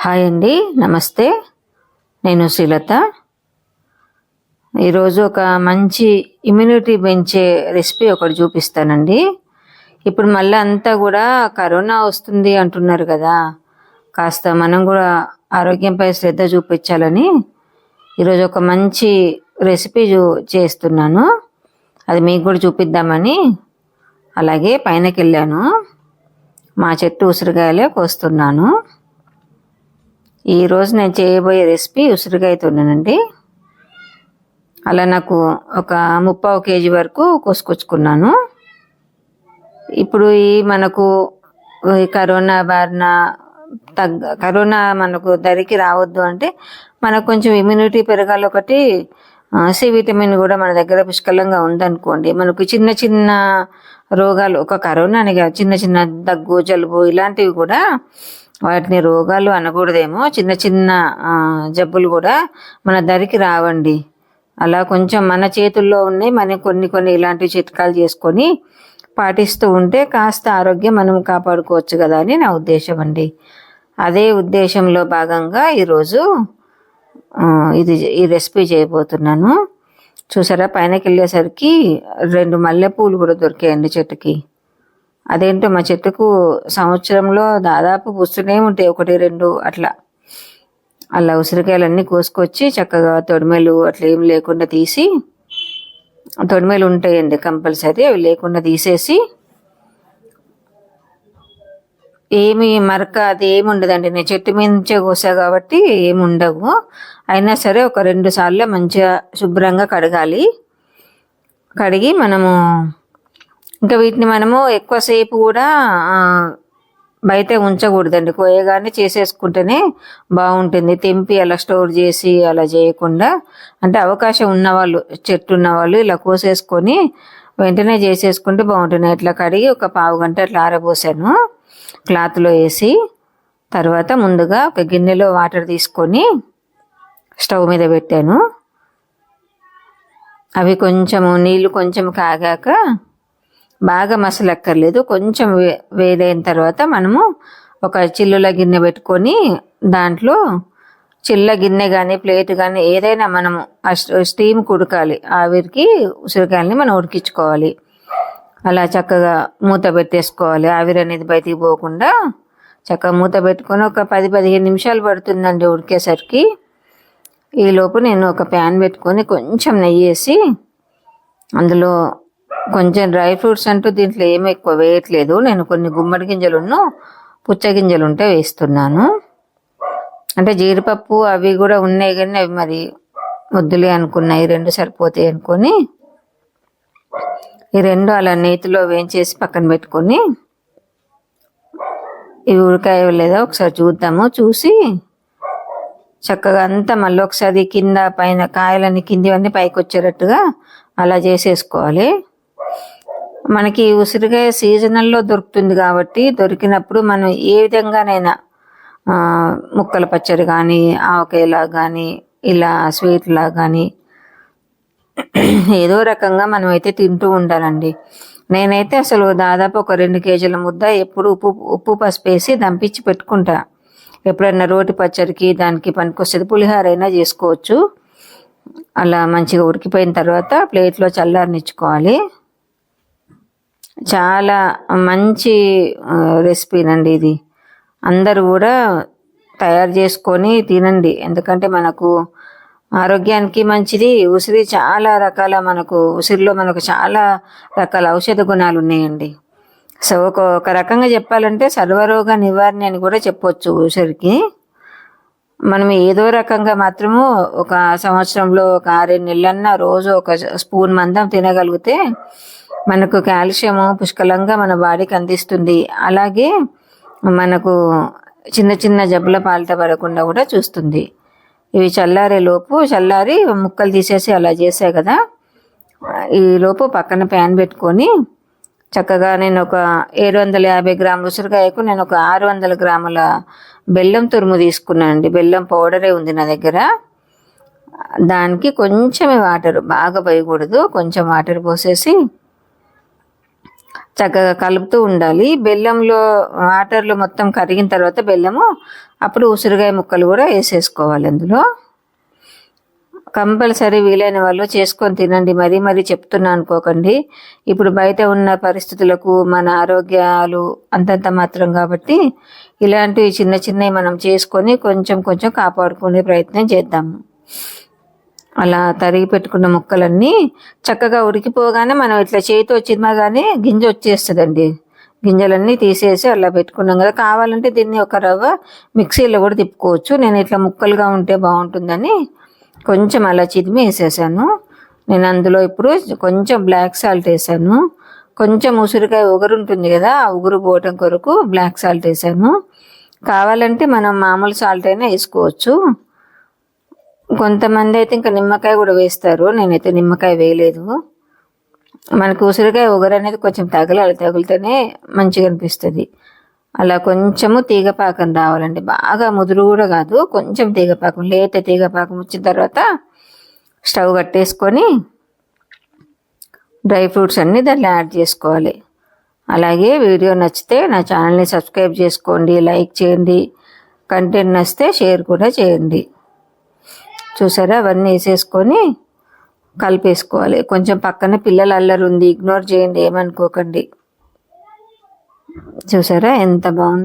Hi అండి నమస్తే. నేను శ్రీలత ఈరోజు ఒక మంచి ఇమ్యూనిటీ పెంచే రెసిపీ ఒకటి చూపిస్తానండి. ఇప్పుడు మళ్ళీ అంతా కూడా కరోనా వస్తుంది అంటున్నారు కదా. కాస్త మనం కూడా ఆరోగ్యంపై శ్రద్ధ చూపించాలని ఈరోజు ఒక మంచి రెసిపీ చూ చేస్తున్నాను. అది మీకు కూడా చూపిద్దామని అలాగే పైనకి వెళ్ళాను మా చెట్టు ఉసిరికాయలే కోస్తున్నాను. ఈరోజు నేను చేయబోయే రెసిపీ ఉసిరికాయతోనేనండి అలా నాకు ఒక ముప్పావు కేజీ వరకు కోసుకొచ్చుకున్నాను. ఇప్పుడు ఈ మనకు ఈ కరోనా బారిన తగ్గ కరోనా మనకు దరికి రావద్దు అంటే మనకు కొంచెం ఇమ్యూనిటీ పెరగాలి ఒకటి సి విటమిన్ కూడా మన దగ్గర పుష్కలంగా ఉందనుకోండి. మనకు చిన్న చిన్న రోగాలు ఒక కరోనా అని చిన్న చిన్న దగ్గు జలుబు ఇలాంటివి కూడా వాటిని రోగాలు అనకూడదేమో. చిన్న చిన్న జబ్బులు కూడా మన దరికి రావండి. అలా కొంచెం మన చేతుల్లో ఉన్నాయి. మనం కొన్ని కొన్ని ఇలాంటి చిట్కాలు చేసుకొని పాటిస్తూ ఉంటే కాస్త ఆరోగ్యం మనం కాపాడుకోవచ్చు కదా అని నా ఉద్దేశం అండి. అదే ఉద్దేశంలో భాగంగా ఈరోజు ఇది ఈ రెసిపీ చేయబోతున్నాను. చూసారా? పైనకి వెళ్ళేసరికి రెండు మల్లెపూలు కూడా దొరికాయండి చెట్టుకి. అదేంటో మా చెట్టుకు సంవత్సరంలో దాదాపు పుస్తూనే ఉంటాయి ఒకటి రెండు అట్లా. అలా ఉసిరికాయలన్నీ కోసుకొచ్చి చక్కగా తొడిమెలు అట్లా ఏం లేకుండా తీసి తొడిమెలు ఉంటాయండి కంపల్సరీ అవి లేకుండా తీసేసి ఏమి మరక అది ఏమి ఉండదండి. నేను చెట్టు మీద నుంచే కోసా కాబట్టి ఏమి ఉండవు. అయినా సరే ఒక రెండు సార్లు మంచిగా శుభ్రంగా కడగాలి. కడిగి మనము ఇంకా వీటిని మనము ఎక్కువసేపు కూడా బయట ఉంచకూడదండి. కోయగానే చేసేసుకుంటేనే బాగుంటుంది. తెంపి అలా స్టోర్ చేసి అలా చేయకుండా అంటే అవకాశం ఉన్నవాళ్ళు చెట్టు ఉన్నవాళ్ళు ఇలా కోసేసుకొని వెంటనే చేసేసుకుంటే బాగుంటుంది. ఇట్లా కడిగి ఒక పావు గంట అట్లా ఆరబోసాను. క్లాత్లో వేసి తర్వాత ముందుగా ఒక గిన్నెలో వాటర్ తీసుకొని స్టవ్ మీద పెట్టాను. అవి కొంచెము నీళ్ళు కొంచెం కాగాక బాగా మసలక్కర్లేదు. కొంచెం వే వేడైన తర్వాత మనము ఒక చిల్లుల గిన్నె పెట్టుకొని దాంట్లో చిల్ల గిన్నె కానీ ప్లేట్ కానీ ఏదైనా మనము స్టీమ్ కుడకాలి. ఆవిరికి ఉసిరికాయలని మనం ఉడికించుకోవాలి. అలా చక్కగా మూత పెట్టేసుకోవాలి. ఆవిరి అనేది బయటికి పోకుండా చక్కగా మూత పెట్టుకొని ఒక పది పదిహేను నిమిషాలు పడుతుందండి ఉడికేసరికి. ఈలోపు నేను ఒక ప్యాన్ పెట్టుకొని కొంచెం నెయ్యి వేసి అందులో కొంచెం డ్రై ఫ్రూట్స్ అంటూ దీంట్లో ఏమీ ఎక్కువ వేయట్లేదు. నేను కొన్ని గుమ్మడి గింజలును పుచ్చ గింజలు ఉంటే వేస్తున్నాను. అంటే జీడిపప్పు అవి కూడా ఉన్నాయి కానీ అవి మరి వద్దులే అనుకున్నాయి రెండు సరిపోతాయి అనుకొని ఈ రెండు అలా నేతిలో వేయించేసి పక్కన పెట్టుకొని ఇవి ఉడకాయో లేదో ఒకసారి చూద్దాము. చూసి చక్కగా అంతా మళ్ళీ ఒకసారి కింద పైన కాయలన్నీ కిందివన్నీ పైకి వచ్చేటట్టుగా అలా చేసేసుకోవాలి. మనకి ఉసిరికాయ సీజనల్లో దొరుకుతుంది కాబట్టి దొరికినప్పుడు మనం ఏ విధంగానైనా ముక్కల పచ్చడి కానీ ఆవకాయలా కానీ ఇలా స్వీట్లా కానీ ఏదో రకంగా మనం అయితే తింటూ ఉండాలండి. నేనైతే అసలు దాదాపు ఒక రెండు కేజీల ముద్ద ఎప్పుడు ఉప్పు ఉప్పు పసుపు వేసి దంపించి పెట్టుకుంటా. ఎప్పుడైనా రోటి పచ్చడికి దానికి పనికొస్తుంది పులిహోర అయినా చేసుకోవచ్చు. అలా మంచిగా ఉడికిపోయిన తర్వాత ప్లేట్లో చల్లారనిచ్చుకోవాలి. చాలా మంచి రెసిపీనండి ఇది. అందరూ కూడా తయారు చేసుకొని తినండి. ఎందుకంటే మనకు ఆరోగ్యానికి మంచిది. ఉసిరి చాలా రకాల మనకు ఉసిరిలో మనకు చాలా రకాల ఔషధ గుణాలు ఉన్నాయండి. సో ఒక ఒక రకంగా చెప్పాలంటే సర్వరోగ నివారణ అని కూడా చెప్పొచ్చు ఉసిరికి. మనం ఏదో రకంగా మాత్రము ఒక సంవత్సరంలో ఒక ఆరేడు నెలలన్నా రోజు ఒక స్పూన్ మందం తినగలిగితే మనకు కాల్షియము పుష్కలంగా మన బాడీకి అందిస్తుంది. అలాగే మనకు చిన్న చిన్న జబ్బుల పాలిట పడకుండా కూడా చూస్తుంది. ఇవి చల్లారే లోపు చల్లారి ముక్కలు తీసేసి అలా చేసా కదా. ఈ లోపు పక్కన ప్యాన్ పెట్టుకొని చక్కగా నేను ఒక ఏడు వందల యాభై గ్రాముల ఉసిరికాయకు నేను ఒక ఆరు వందల గ్రాముల బెల్లం తురుము తీసుకున్నానండి బెల్లం పౌడరే ఉంది నా దగ్గర. దానికి కొంచెమే వాటర్. బాగా పోయకూడదు. కొంచెం వాటర్ పోసేసి చక్కగా కలుపుతూ ఉండాలి. బెల్లంలో వాటర్లో మొత్తం కరిగిన తర్వాత బెల్లము అప్పుడు ఉసిరికాయ ముక్కలు కూడా వేసేసుకోవాలి అందులో. కంపల్సరీ వీలైన వాళ్ళు చేసుకొని తినండి. మరీ మరీ చెప్తున్నా అనుకోకండి. ఇప్పుడు బయట ఉన్న పరిస్థితులకు మన ఆరోగ్యాలు అంతంత మాత్రం కాబట్టి ఇలాంటివి చిన్న చిన్నవి మనం చేసుకొని కొంచెం కొంచెం కాపాడుకునే ప్రయత్నం చేద్దాము. అలా తరిగి పెట్టుకున్న ముక్కలన్నీ చక్కగా ఉడికిపోగానే మనం ఇట్లా చేతితో కానీ గింజ వచ్చేస్తుందండి. గింజలన్నీ తీసేసి అలా పెట్టుకున్నాం కదా. కావాలంటే దీన్ని ఒక రవ్వ మిక్సీలో కూడా తిప్పుకోవచ్చు. నేను ఇట్లా ముక్కలుగా ఉంటే బాగుంటుందని కొంచెం అలా చిదిమి వేసేసాను. నేను అందులో ఇప్పుడు కొంచెం బ్లాక్ సాల్ట్ వేసాను. కొంచెం ఉసిరికాయ ఉగురు ఉంటుంది కదా ఆ ఉగురు పోవటం కొరకు బ్లాక్ సాల్ట్ వేసాను. కావాలంటే మనం మామూలు సాల్ట్ అయినా వేసుకోవచ్చు. కొంతమంది అయితే ఇంకా నిమ్మకాయ కూడా వేస్తారు. నేనైతే నిమ్మకాయ వేయలేదు. మనకు ఉసిరికాయ ఉగరు అనేది కొంచెం తగలాలి. తగిలితేనే మంచిగా అనిపిస్తుంది. అలా కొంచెము తీగపాకం రావాలండి. బాగా ముదురు కూడా కాదు. కొంచెం తీగపాకం లేత తీగపాకం వచ్చిన తర్వాత స్టవ్ కట్టేసుకొని డ్రై ఫ్రూట్స్ అన్నీ దాంట్లో యాడ్ చేసుకోవాలి. అలాగే వీడియో నచ్చితే నా ఛానల్ని సబ్స్క్రైబ్ చేసుకోండి లైక్ చేయండి కంటెంట్ నచ్చితే షేర్ కూడా చేయండి. చూసారా? అవన్నీ వేసేసుకొని కలిపేసుకోవాలి. కొంచెం పక్కన పిల్లల అల్లరి ఉంది. ఇగ్నోర్ చేయండి. ఏమనుకోకండి. చూసారా? ఎంత బాగుంది.